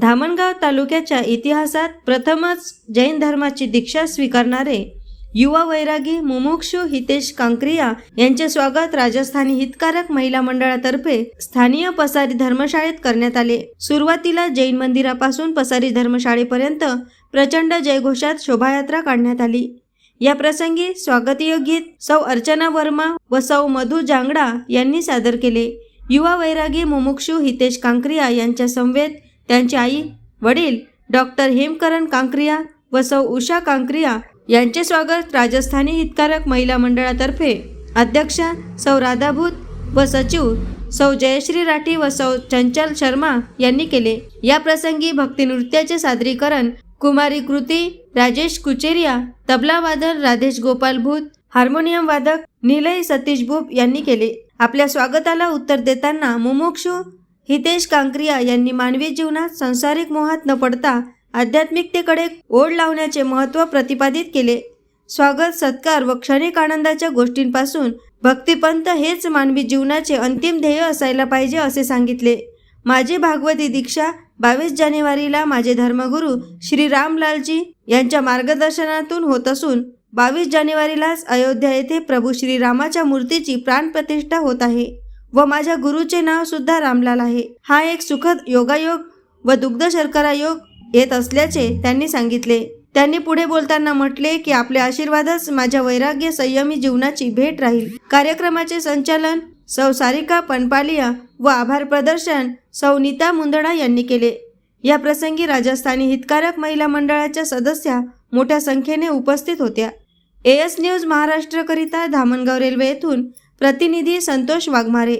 धामणगाव तालुक्याच्या इतिहासात प्रथमच जैन धर्माची दीक्षा स्वीकारणारे युवा वैरागी मुमुक्षू हितेश कांक्रिया यांचे स्वागत राजस्थानी हितकारक महिला मंडळातर्फे स्थानीय पसारी धर्मशाळेत करण्यात आले. सुरुवातीला जैन मंदिरापासून पसारी धर्मशाळेपर्यंत प्रचंड जयघोषात शोभायात्रा काढण्यात आली. या प्रसंगी स्वागतीय गीत सौ अर्चना वर्मा व सौ मधु जांगडा यांनी सादर केले. युवा वैरागी मुमुक्षू हितेश कांक्रिया यांच्या समवेत त्यांची आई वडील डॉक्टर हेमकरण कांक्रिया व सौ उषा कांक्रिया यांचे स्वागत राजस्थानी हितकारक महिला मंडळातर्फे. अध्यक्षा सौ राधाभूत व सचिव सौ जयश्री राठी व सौ चंचल शर्मा यांनी केले. या प्रसंगी भक्तिनृत्याचे सादरीकरण कुमारी कृती राजेश कुचेरिया तबला वादन राधेश गोपाल भूत हार्मोनियम वादक निलय सतीश भूप यांनी केले. आपल्या स्वागताला उत्तर देताना मुमुक्षू हितेश कांक्रिया यांनी मानवी जीवनात संसारिक मोहात न पडता आध्यात्मिकतेकडे ओढ लावण्याचे महत्त्व प्रतिपादित केले. स्वागत सत्कार व क्षणिक आनंदाच्या गोष्टींपासून भक्तिपंत हेच मानवी जीवनाचे अंतिम ध्येय असायला पाहिजे असे सांगितले. माझी भागवती दीक्षा बावीस जानेवारीला माझे धर्मगुरू श्री रामलालजी यांच्या मार्गदर्शनातून होत असून बावीस जानेवारीलाच अयोध्या येथे प्रभू श्रीरामाच्या मूर्तीची प्राणप्रतिष्ठा होत आहे. व माझ्या गुरुचे नाव सुद्धा रामलाल आहे. हा एक सुखद योगायोग व दुग्ध शर्करा योग येत असल्याचे त्यांनी सांगितले. त्यांनी पुढे बोलताना म्हटले की आपले आशीर्वादच माझ्या वैराग्य संयमी जीवनाची भेट राहील. कार्यक्रमाचे संचालन सौ सारिका पनपालिया व आभार प्रदर्शन सौ नीता मुंदडा यांनी केले. या प्रसंगी राजस्थानी हितकारक महिला मंडळाच्या सदस्या मोठ्या संख्येने उपस्थित होत्या. एएस न्यूज महाराष्ट्रकरिता धामणगाव रेल्वे येथून प्रतिनिधी संतोष वाघमारे